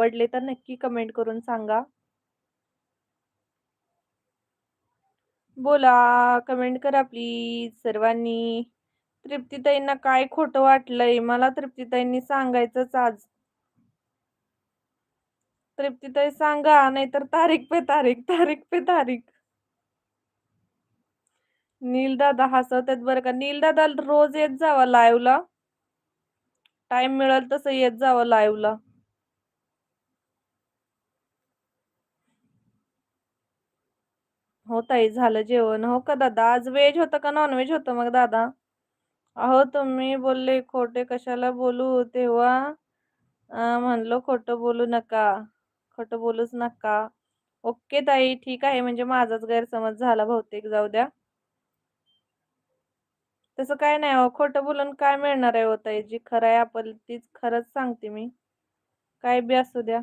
आवडले तर नक्की कमेंट करून सांगा. बोला कमेंट करा प्लीज सर्वांनी. तृप्तीताईंना काय खोटं वाटलंय? मला तृप्तीताईंनी सांगायचंच आज. तृप्तीताई सांगा नाहीतर तारीख पे तारीख तारीख पे तारीख. नीलदादा हसवतात बरं का. नीलदादा रोज येत जावा लाईव्हला टाइम मिळेल तसं येत जावं लाईव्हला हो ताई झालं जेवण. हो का दादा? आज व्हेज होतं का नॉनव्हेज होतं मग दादा? अहो तुम्ही बोलले खोटे कशाला बोलू? तेव्हा म्हणलो खोटं बोलू नका. खोटं बोलूच नका. ओके ताई ठीक आहे. म्हणजे माझाच गैरसमज झाला बहुतेक जाऊ द्या. तसं काय नाही हो खोटं बोलून काय मिळणार आहे हो ताई? जी खरं आहे आपण तीच खरंच सांगते मी. काय बी असू द्या.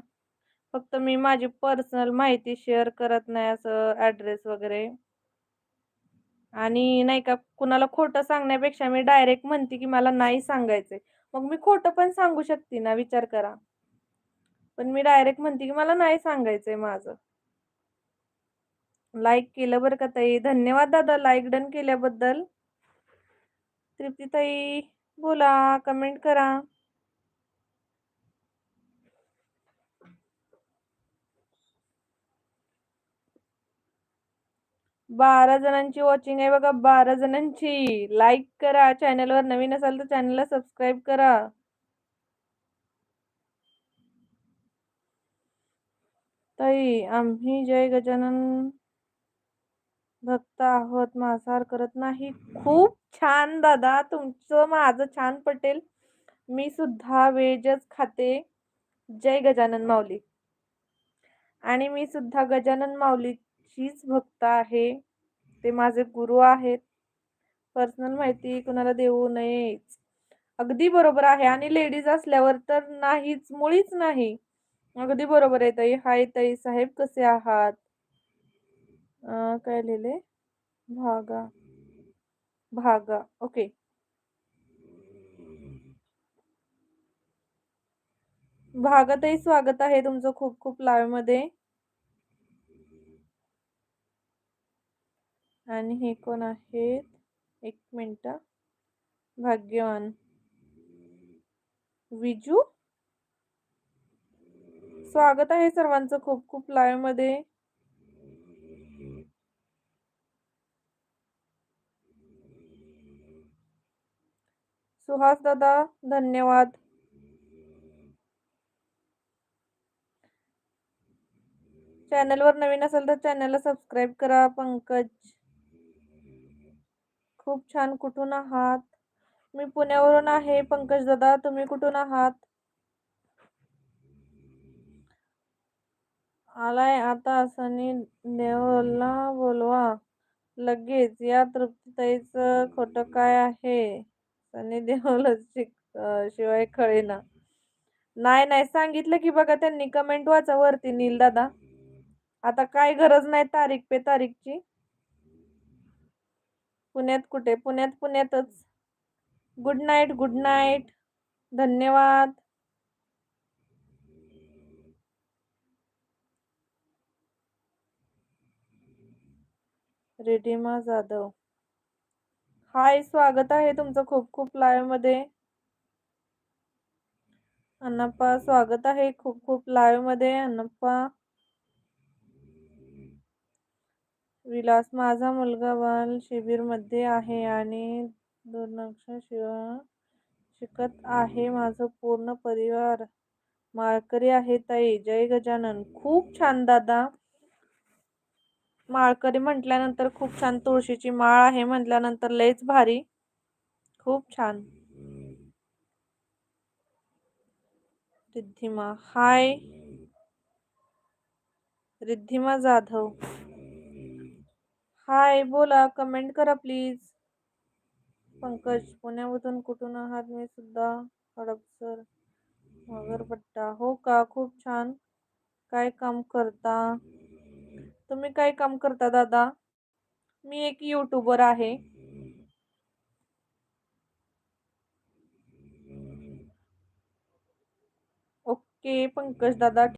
फक्त मी माझी पर्सनल माहिती शेअर करत नाही असं ॲड्रेस वगैरे. आणि नाही का कुणाला खोटं सांगण्यापेक्षा मी डायरेक्ट म्हणते की मला नाही सांगायचंय. मग मी खोटं पण सांगू शकते ना विचार करा. पण मी डायरेक्ट म्हणते की मला नाही सांगायचंय माझं. लाईक केलं बरं का ताई. धन्यवाद दादा लाईक डन केल्याबद्दल. तृप्तीताई बोला कमेंट करा. बारा जणांची वॉचिंग आहे बघा बारा जणांची. लाईक करा चॅनलवर नवीन असाल तर चॅनलला सबस्क्राईब करा. ताई आम्ही जय गजानन भक्त आहोत मांसाहार करत नाही. खूप छान दादा तुमचं माझं छान पटेल. मी सुद्धा वेजच खाते. जय गजानन माऊली. आणि मी सुद्धा गजानन माऊलीचीच भक्त आहे. ते माझे गुरु आहेत. पर्सनल माहिती कुणाला देऊ नयेच. अगदी बरोबर आहे. आणि लेडीज असल्यावर तर नाहीच मुळीच नाही. अगदी बरोबर आहे ताई. हाय ताई साहेब कसे आहात? काय लिहिले? भागा. भागा. ओके. भागातही स्वागत आहे तुमचं खूप खूप लाईव्हमध्ये. आणि हे कोण आहेत? एक मिनटं. भाग्यवान. विजू? स्वागत आहे सर्वांचं खूप खूप लाईव्हमध्ये. सुहास दादा धन्यवाद. चॅनलवर नवीन असेल तर चॅनलला सबस्क्राईब करा पंकज. खूप छान. कुठून आहात? मी पुण्यावरून आहे पंकज दादा. तुम्ही कुठून आहात? आलाय आता सनी देओलला बोलवा. लगेच. या तृप्तीताईच खोटं काय आहे? सनी देओल शिवाय ना नाही नाही. सांगितलं की बघा त्यांनी. कमेंट वाचा वरती नील दादा आता काय गरज नाही तारीख पे तारीखची. पुण्यात कुठे? पुण्यात पुण्यातच. गुड नाईट गुड नाईट धन्यवाद. रेडिमा जाधव. हाय स्वागत आहे तुमचं खूप खूप लाईव्हमध्ये. स्वागत आहे खूप खूप लाईव्हमध्ये. विलास माझा मुलगा बाल शिबिरमध्ये आहे आणि दुर्लक्ष शिवा शिकत आहे. माझं पूर्ण परिवार माळकरी आहे ताई. जय गजानन. खूप छान दादा. माळकरी म्हटल्यानंतर खूप छान. तुळशीची माळ आहे म्हटल्यानंतर लयच भारी. खूप छान. रिद्धिमा. हाय. रिद्धिमा जाधव. हाय बोला कमेंट करा प्लीज पंकज पुण्यामधून कुठून आहात? मी सुद्धा हडपसर मगरपट्टा हो का? खूप छान. काय काम करता? तुम्ही काय काम करता दादा? मी एक यूट्यूबर आहे. ओके पंकज दादा